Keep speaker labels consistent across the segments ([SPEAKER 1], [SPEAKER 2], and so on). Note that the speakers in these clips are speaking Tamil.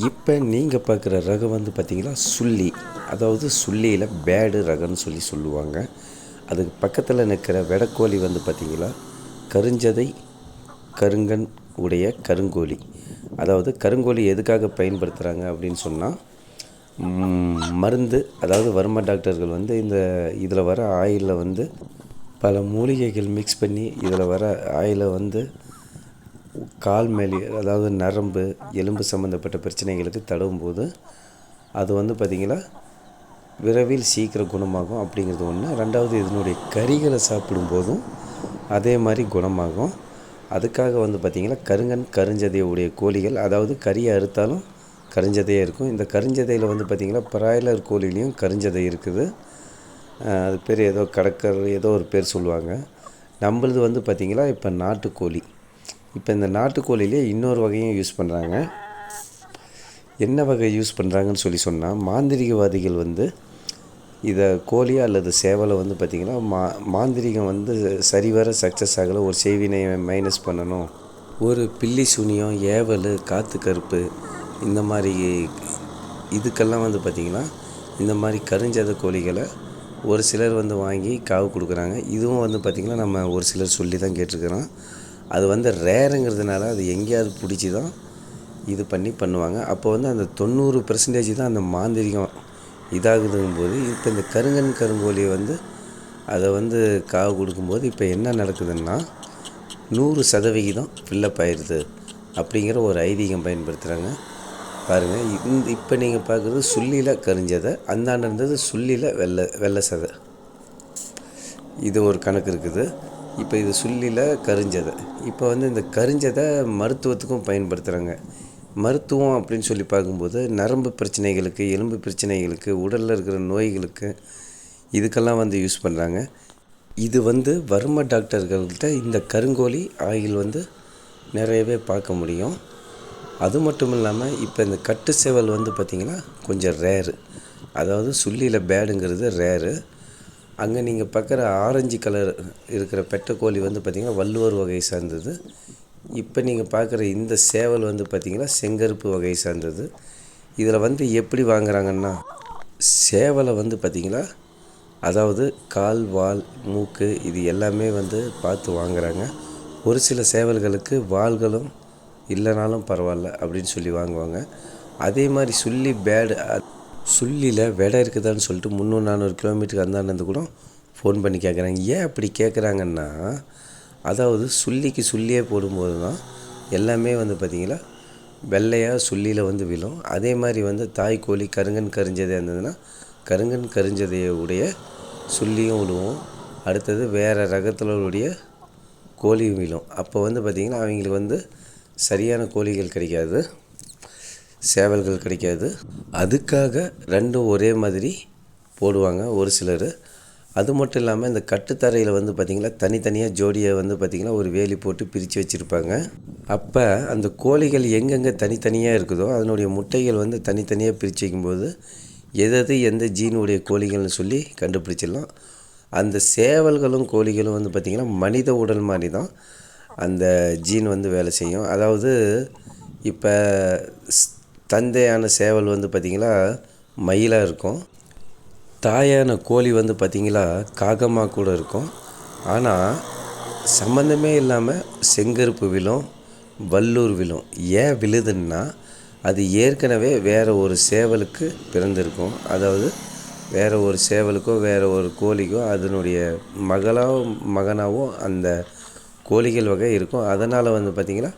[SPEAKER 1] இப்போ நீங்கள் பார்க்குற ரகம் வந்து பார்த்திங்கன்னா சுள்ளி. அதாவது சுள்ளியில் பேடு ரகம்னு சொல்லி சொல்லுவாங்க. அதுக்கு பக்கத்தில் நிற்கிற வெடக்கோழி வந்து பார்த்தீங்களா கருஞ்சதை கருங்கன் உடைய கருங்கோழி. அதாவது கருங்கோழி எதுக்காக பயன்படுத்துகிறாங்க அப்படின்னு சொன்னால் மருந்து அதாவது வர்ம டாக்டர்கள் வந்து இந்த இதில் வர ஆயிலில் வந்து பல மூலிகைகள் மிக்ஸ் பண்ணி இதில் வர ஆயிலை வந்து கால் மேலே அதாவது நரம்பு எலும்பு சம்மந்தப்பட்ட பிரச்சனைகளுக்கு தடவும் போது அது வந்து பார்த்திங்கன்னா விரைவில் சீக்கிரம் குணமாகும் அப்படிங்கிறது ஒன்று ரெண்டாவது இதனுடைய கறிகளை சாப்பிடும்போதும் அதே மாதிரி குணமாகும். அதுக்காக வந்து பார்த்திங்கன்னா கருங்கன் கருஞ்சதையுடைய கோழிகள் அதாவது கறியை அறுத்தாலும் கருஞ்சதையே இருக்கும். இந்த கருஞ்சதையில் வந்து பார்த்திங்கன்னா பிராய்லர் கோழிலையும் கருஞ்சதை இருக்குது. அது பேர் ஏதோ கடற்கர் ஏதோ ஒரு பேர் சொல்லுவாங்க. நம்மளது வந்து பார்த்திங்கன்னா இப்போ நாட்டுக்கோழி. இப்போ இந்த நாட்டுக்கோழிலே இன்னொரு வகையும் யூஸ் பண்ணுறாங்க. என்ன வகை யூஸ் பண்ணுறாங்கன்னு சொல்லி சொன்னால் மாந்திரிகவாதிகள் வந்து இதை கோழி அல்லது சேவலை வந்து பார்த்திங்கன்னா மா மாந்திரிகம் வந்து சரிவர சக்ஸஸ் ஆகலை ஒரு செய்வினை மைனஸ் பண்ணணும். ஒரு பில்லி சுனியம் ஏவல் காற்று கருப்பு இந்த மாதிரி இதுக்கெல்லாம் வந்து பார்த்திங்கன்னா இந்த மாதிரி கருஞ்சத கோழிகளை ஒரு சிலர் வந்து வாங்கி காவு கொடுக்குறாங்க. இதுவும் வந்து பார்த்திங்கன்னா நம்ம ஒரு சிலர் சொல்லி தான் கேட்டிருக்கிறோம். அது வந்து ரேருங்கிறதுனால அது எங்கேயாவது பிடிச்சி தான் இது பண்ணி பண்ணுவாங்க. அப்போ வந்து அந்த தொண்ணூறு பெர்சன்டேஜ் தான் அந்த மாந்திரிகம் இதாகுதுங்கும் போது இப்போ இந்த கருங்கன் கருங்கோழியை வந்து அதை வந்து காவு கொடுக்கும்போது இப்போ என்ன நடக்குதுன்னா நூறு சதவிகிதம் ஃபில்லப் ஆயிடுது அப்படிங்கிற ஒரு ஐதீகம் பயன்படுத்துகிறாங்க பாருங்கள் இந்த இப்போ நீங்கள் பார்க்குறது சுள்ளியில் கரிஞ்சதை அந்தாண்ட இருந்தது சுள்ளியில் வெள்ளை வெள்ளை சதை. இது ஒரு கணக்கு இருக்குது. இப்போ இது சுள்ளியில் கரிஞ்சதை. இப்போ வந்து இந்த கரிஞ்சதை மருத்துவத்துக்கும் பயன்படுத்துகிறாங்க மருத்துவம் அப்படின்னு சொல்லி பார்க்கும்போது நரம்பு பிரச்சனைகளுக்கு எலும்பு பிரச்சனைகளுக்கு உடலில் இருக்கிற நோய்களுக்கு இதுக்கெல்லாம் வந்து யூஸ் பண்ணுறாங்க இது வந்து வர்ம டாக்டர்கள்கிட்ட இந்த கருங்கோழி ஆயில் வந்து நிறையவே பார்க்க முடியும். அது மட்டும் இல்லாமல் இப்போ இந்த கட்டு சேவல் வந்து பார்த்திங்கன்னா கொஞ்சம் ரேரு அதாவது சுள்ளியில் பேடுங்கிறது ரேரு அங்கே நீங்கள் பார்க்குற ஆரஞ்சு கலர் இருக்கிற பெட்டை கோழி வந்து பார்த்திங்கன்னா வள்ளுவர் வகை சார்ந்தது. இப்போ நீங்கள் பார்க்குற இந்த சேவல் வந்து பார்த்திங்கன்னா செங்கருப்பு வகை சார்ந்தது. இதில் வந்து எப்படி வாங்குறாங்கன்னா சேவலை வந்து பார்த்திங்கன்னா அதாவது கால் வால் மூக்கு இது எல்லாமே வந்து பார்த்து வாங்குறாங்க. ஒரு சில சேவல்களுக்கு வால்களும் இல்லைனாலும் பரவாயில்ல அப்படின்னு சொல்லி வாங்குவாங்க. அதே மாதிரி சொல்லி பேடு சுள்ளியில் விடை இருக்குதான்னு சொல்லிட்டு முந்நூறு நானூறு கிலோமீட்டருக்கு அந்தாண்டு கூட ஃபோன் பண்ணி கேட்குறாங்க ஏன் அப்படி கேட்குறாங்கன்னா அதாவது சுள்ளிக்கு சுள்ளியே போடும்போது தான் எல்லாமே வந்து பார்த்திங்களா வெள்ளையாக சுள்ளியில் வந்து விழும். அதே மாதிரி வந்து தாய் கோழி கருங்கன் கரிஞ்சதே இருந்ததுன்னா கருங்கன் கரிஞ்சதையை உடைய சுள்ளியும் விழுவும். அடுத்தது வேறு ரகத்தில் உடைய கோழியும் விழும். அப்போ வந்து பார்த்திங்கன்னா அவங்களுக்கு வந்து சரியான கோழிகள் கிடைக்காது. சேவல்கள் கிடைக்காது. அதுக்காக ரெண்டும் ஒரே மாதிரி போடுவாங்க ஒரு சிலர். அது மட்டும் இல்லாமல் இந்த கட்டுத்தரையில் வந்து பார்த்திங்கன்னா தனித்தனியாக ஜோடியை வந்து பார்த்திங்கன்னா ஒரு வேலி போட்டு பிரித்து வச்சுருப்பாங்க. அப்போ அந்த கோழிகள் எங்கெங்கே தனித்தனியாக இருக்குதோ அதனுடைய முட்டைகள் வந்து தனித்தனியாக பிரித்து வைக்கும்போது எதது எந்த ஜீனுடைய கோழிகள்னு சொல்லி கண்டுபிடிச்சிடலாம். அந்த சேவல்களும் கோழிகளும் வந்து பார்த்திங்கன்னா மனித உடல் மாதிரி தான் அந்த ஜீன் வந்து வேலை செய்யும். அதாவது இப்போ தந்தையான சேவல் வந்து பார்த்திங்களா மயிலாக இருக்கும். தாயான கோழி வந்து பார்த்திங்களா காகமாக கூட இருக்கும். ஆனால் சம்மந்தமே இல்லாமல் செங்கருப்பு விழும் வல்லூர் விழும் ஏன் விழுதுன்னா அது ஏற்கனவே வேறு ஒரு சேவலுக்கு பிறந்திருக்கும். அதாவது வேறு ஒரு சேவலுக்கோ வேறு ஒரு கோழிக்கோ அதனுடைய மகளாகவும் மகனாகவும் அந்த கோழிகள் வகை இருக்கும். அதனால் வந்து பார்த்திங்கன்னா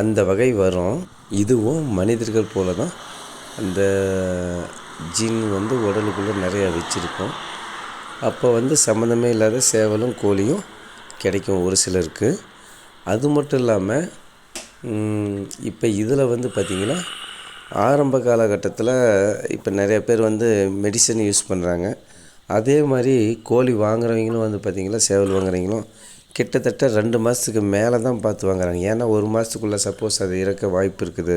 [SPEAKER 1] அந்த வகை வரும். இதுவும் மனிதர்கள் போல தான் அந்த ஜீன் வந்து உடலுக்குள்ளே நிறையா வச்சுருக்கோம். அப்போ வந்து சம்மந்தமே இல்லாத சேவலும் கோழியும் கிடைக்கும் ஒரு சிலருக்கு. அது மட்டும் இல்லாமல் இப்போ இதில் வந்து பார்த்திங்கன்னா ஆரம்ப காலகட்டத்தில் இப்போ நிறைய பேர் வந்து மெடிசன் யூஸ் பண்ணுறாங்க அதே மாதிரி கோழி வாங்குறவங்களும் வந்து பார்த்திங்கன்னா சேவல் வாங்குறவங்களும் கிட்டத்தட்ட ரெண்டு மாதத்துக்கு மேலே தான் பார்த்து வாங்குறாங்க ஏன்னா ஒரு மாதத்துக்குள்ளே சப்போஸ் அது இறக்க வாய்ப்பு இருக்குது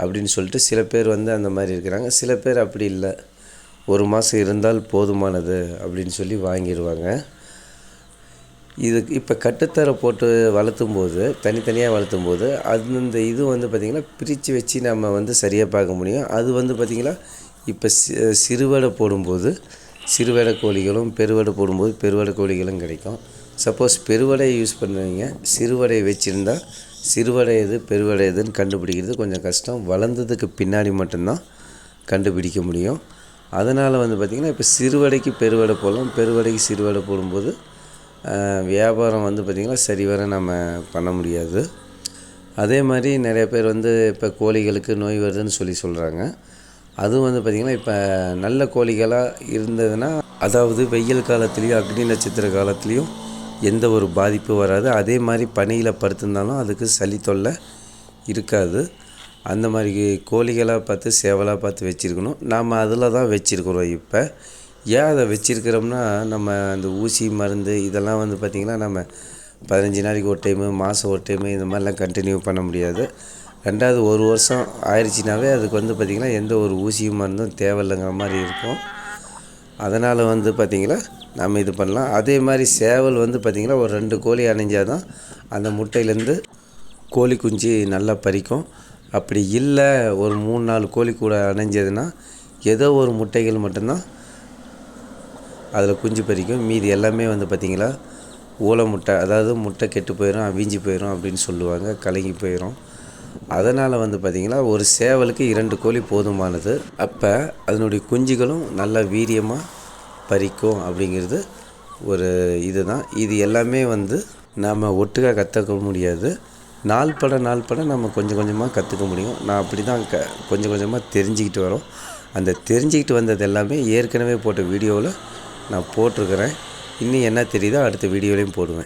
[SPEAKER 1] அப்படின்னு சொல்லிட்டு சில பேர் வந்து அந்த மாதிரி இருக்கிறாங்க. சில பேர் அப்படி இல்லை. ஒரு மாதம் இருந்தால் போதுமானது அப்படின்னு சொல்லி வாங்கிடுவாங்க இது இப்போ கட்டுத்தரை போட்டு வளர்த்தும் போது தனித்தனியாக வளர்த்தும் போது அந்த இது வந்து பார்த்திங்கன்னா பிரித்து வச்சு நம்ம வந்து சரியாக பார்க்க முடியும். அது வந்து பார்த்திங்கன்னா இப்போ சி சிறுவடை போடும்போது சிறுவடை கோழிகளும் பெருவடை போடும்போது பெருவடை கோழிகளும் கிடைக்கும். சப்போஸ் பெருவடை யூஸ் பண்ணுவீங்க சிறுவடை வச்சுருந்தா சிறுவடை எது பெருவடை எதுன்னு கண்டுபிடிக்கிறது கொஞ்சம் கஷ்டம். வளர்ந்ததுக்கு பின்னாடி மட்டும்தான் கண்டுபிடிக்க முடியும். அதனால் வந்து பார்த்திங்கன்னா இப்போ சிறுவடைக்கு பெருவடை போடலாம். பெருவடைக்கு சிறுவடை போடும்போது வியாபாரம் வந்து பார்த்திங்கன்னா சரிவர நம்ம பண்ண முடியாது. அதே மாதிரி நிறைய பேர் வந்து இப்போ கோழிகளுக்கு நோய் வருதுன்னு சொல்லி சொல்கிறாங்க அதுவும் வந்து பார்த்திங்கன்னா இப்போ நல்ல கோழிகளாக இருந்ததுன்னா அதாவது வெயில் காலத்துலேயும் அக்னி நட்சத்திர காலத்துலேயும் எந்த ஒரு பாதிப்பு வராது. அதே மாதிரி பனியில் படுத்திருந்தாலும் அதுக்கு சளி தொல்லை இருக்காது. அந்த மாதிரி கோழிகளாக பார்த்து சேவலாக பார்த்து வச்சுருக்கணும். நாம் அதில் தான் வச்சுருக்குறோம் இப்போ. ஏன் அதை வச்சுருக்கிறோம்னா நம்ம அந்த ஊசி மருந்து இதெல்லாம் வந்து பார்த்திங்கன்னா நம்ம பதினஞ்சு நாளைக்கு ஒரு டைமு மாதம் ஒரு டைமு இந்த மாதிரிலாம் கண்டினியூ பண்ண முடியாது. ரெண்டாவது ஒரு வருஷம் ஆயிடுச்சுனாவே அதுக்கு வந்து பார்த்திங்கன்னா எந்த ஒரு ஊசியும் மருந்தும் தேவையில்லைங்கிற மாதிரி இருக்கும். அதனால் வந்து பார்த்திங்கன்னா நம்ம இது பண்ணலாம். அதே மாதிரி சேவல் வந்து பார்த்திங்கன்னா ஒரு ரெண்டு கோழி அணைஞ்சால் தான் அந்த முட்டையிலேருந்து கோழி குஞ்சு நல்லா பறிக்கும். அப்படி இல்லை ஒரு மூணு நாலு கோழி கூட அணைஞ்சதுன்னா ஏதோ ஒரு முட்டைகள் மட்டும்தான் அதில் குஞ்சு பறிக்கும். மீதி எல்லாமே வந்து பார்த்திங்களா ஊலை முட்டை அதாவது முட்டை கெட்டு போயிடும் அவிஞ்சு போயிடும் அப்படின்னு சொல்லுவாங்க கலங்கி போயிடும் அதனால் வந்து பார்த்திங்கன்னா ஒரு சேவலுக்கு இரண்டு கோழி போதுமானது. அப்போ அதனுடைய குஞ்சுகளும் நல்லா வீரியமாக பறிக்கும் அப்படிங்கிறது ஒரு இதுதான். இது எல்லாமே வந்து நாம் ஒட்டுக்காக கற்றுக்க முடியாது. நாள் பட நாள் பட நம்ம கொஞ்சம் கொஞ்சமாக கற்றுக்க முடியும். நான் அப்படி தான் க கொஞ்சம் கொஞ்சமாக தெரிஞ்சுக்கிட்டு வரோம். அந்த தெரிஞ்சுக்கிட்டு வந்தது எல்லாமே ஏற்கனவே போட்ட வீடியோவில் நான் போட்டிருக்கிறேன். இன்னும் என்ன தெரியுதோ அடுத்த வீடியோலையும் போடுவேன்.